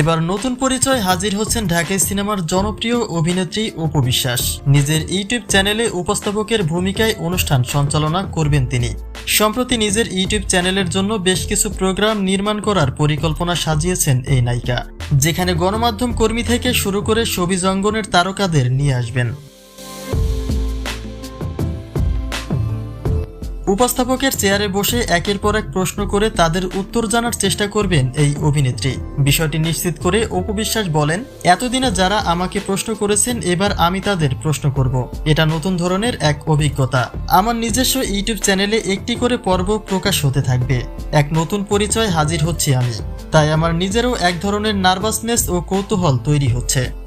এবার নতুন পরিচয় হাজির হচ্ছেন ঢাকাই সিনেমার জনপ্রিয় অভিনেত্রী অপু বিশ্বাস। নিজের ইউটিউব চ্যানেলে উপস্থাপকের ভূমিকায় অনুষ্ঠান সঞ্চালনা করবেন তিনি। সম্প্রতি নিজের ইউটিউব চ্যানেলের জন্য বেশ কিছু প্রোগ্রাম নির্মাণ করার পরিকল্পনা সাজিয়েছেন এই নায়িকা। যেখানে গণমাধ্যম কর্মী থেকে শুরু করে ছবি জঙ্গনের তারকাদের নিয়ে আসবেন। উপস্থাপকের চেয়ারে বসে একের পর এক প্রশ্ন করে তাদের উত্তর জানার চেষ্টা করবেন এই অভিনেত্রী। বিষয়টি নিশ্চিত করে অপু বিশ্বাস বলেন, এতদিনে যারা আমাকে প্রশ্ন করেছেন, এবার আমি তাদের প্রশ্ন করব। এটা নতুন ধরনের এক অভিজ্ঞতা। আমার নিজস্ব ইউটিউব চ্যানেলে একটি করে পর্ব প্রকাশ হতে থাকবে। এক নতুন পরিচয় হাজির হচ্ছি আমি। তাই আমার নিজেরও এক ধরনের নার্ভাসনেস ও কৌতূহল তৈরি হচ্ছে।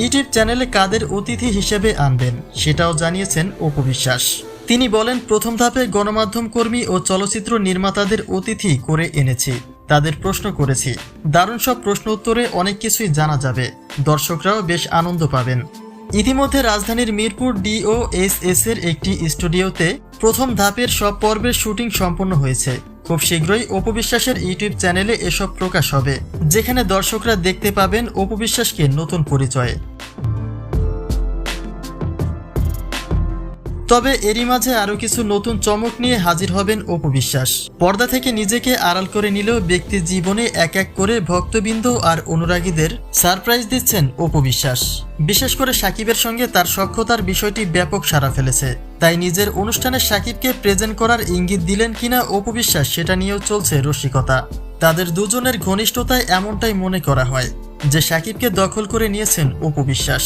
ইউটিউব চ্যানেলে কাদের অতিথি হিসেবে আনবেন, সেটাও জানিয়েছেন অপু বিশ্বাস। তিনি বলেন, প্রথম ধাপে গণমাধ্যম কর্মী ও চলচ্চিত্র নির্মাতাদের অতিথি করে এনেছি, তাদের প্রশ্ন করেছি। দারুণ সব প্রশ্ন উত্তরে অনেক কিছুই জানা যাবে, দর্শকরাও বেশ আনন্দ পাবেন। ইতিমধ্যে রাজধানীর মিরপুর ডিও এস এস এর একটি স্টুডিওতে প্রথম ধাপের সব পর্বের শুটিং সম্পন্ন হয়েছে। খুব শীঘ্রই অপবিশ্বাসের ইউটিউব চ্যানেলে এসব প্রকাশ হবে, যেখানে দর্শকরা দেখতে পাবেন অপবিশ্বাসকে নতুন পরিচয়ে। তবে এরই মাঝে আরও কিছু নতুন চমক নিয়ে হাজির হবেন অপবিশ্বাস পর্দা থেকে নিজেকে আড়াল করে নিলেও ব্যক্তি জীবনে এক এক করে ভক্তবৃন্দ আর অনুরাগীদের সারপ্রাইজ দিচ্ছেন অপবিশ্বাস বিশেষ করে সাকিবের সঙ্গে তার সক্ষতার বিষয়টি ব্যাপক সাড়া ফেলেছে। তাই নিজের অনুষ্ঠানে সাকিবকে প্রেজেন্ট করার ইঙ্গিত দিলেন কিনা অপবিশ্বাস সেটা নিয়েও চলছে রসিকতা। তাদের দুজনের ঘনিষ্ঠতায় এমনটাই মনে করা হয়, যে সাকিবকে দখল করে নিয়েছেন অপবিশ্বাস